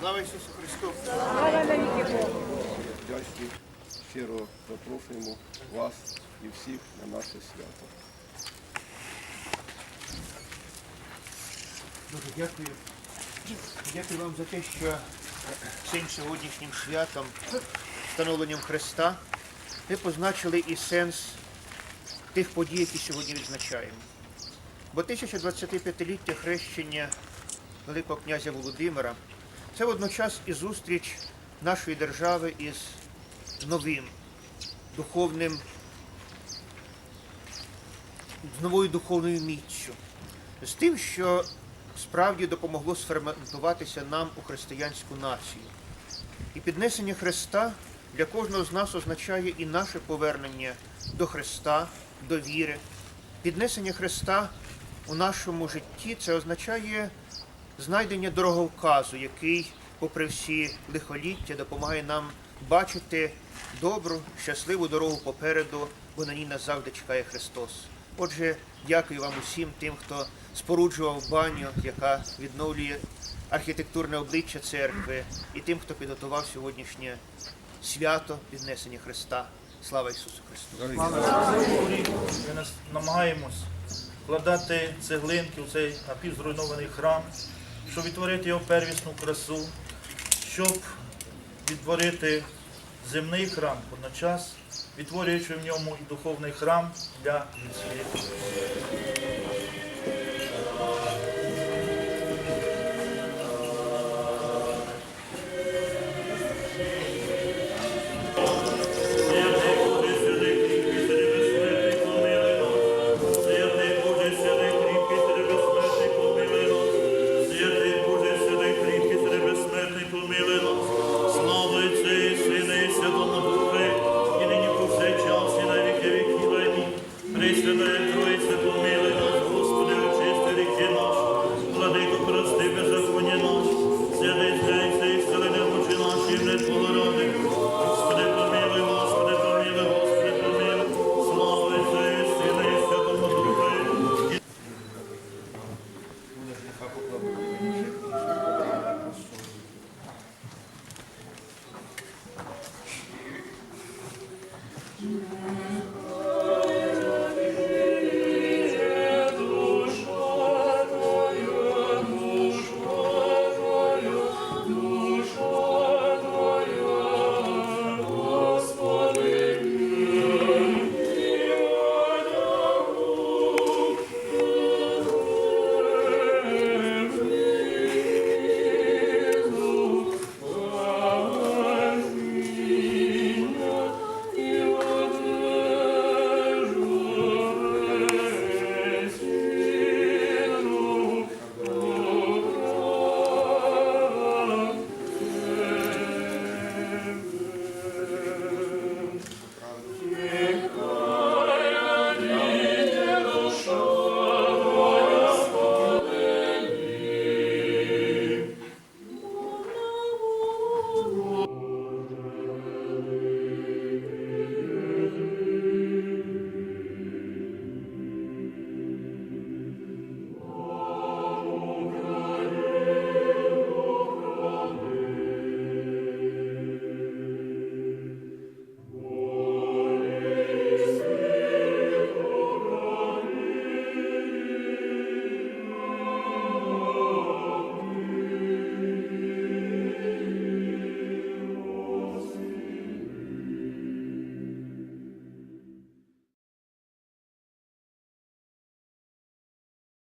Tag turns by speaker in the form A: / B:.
A: Слава Ісусу Христу!
B: Вдячні щиро запрошуємо вас і всіх на наше свято.
A: Дуже дякую. Дякую вам за те, що цим сьогоднішнім святом, встановленням Христа, ви позначили і сенс тих подій, які сьогодні відзначаємо. Бо 1025-ліття хрещення Великого князя Володимира це водночас і зустріч нашої держави із новим духовним, з новою духовною міцю, з тим, що справді допомогло сферментуватися нам у християнську націю. І піднесення Христа для кожного з нас означає і наше повернення до Христа, до віри. Піднесення Христа у нашому житті це означає знайдення дороговказу, який, попри всі лихоліття, допомагає нам бачити добру, щасливу дорогу попереду, бо на ній нас завжди чекає Христос. Отже, дякую вам усім тим, хто споруджував баню, яка відновлює архітектурне обличчя церкви, і тим, хто підготував сьогоднішнє свято піднесення Христа. Слава Ісусу Христу!
C: Ми намагаємось вкладати цеглинки у цей напівзруйнований храм, щоб відтворити його первісну красу, щоб відтворити земний храм одночас, відтворюючи в ньому духовний храм для людських.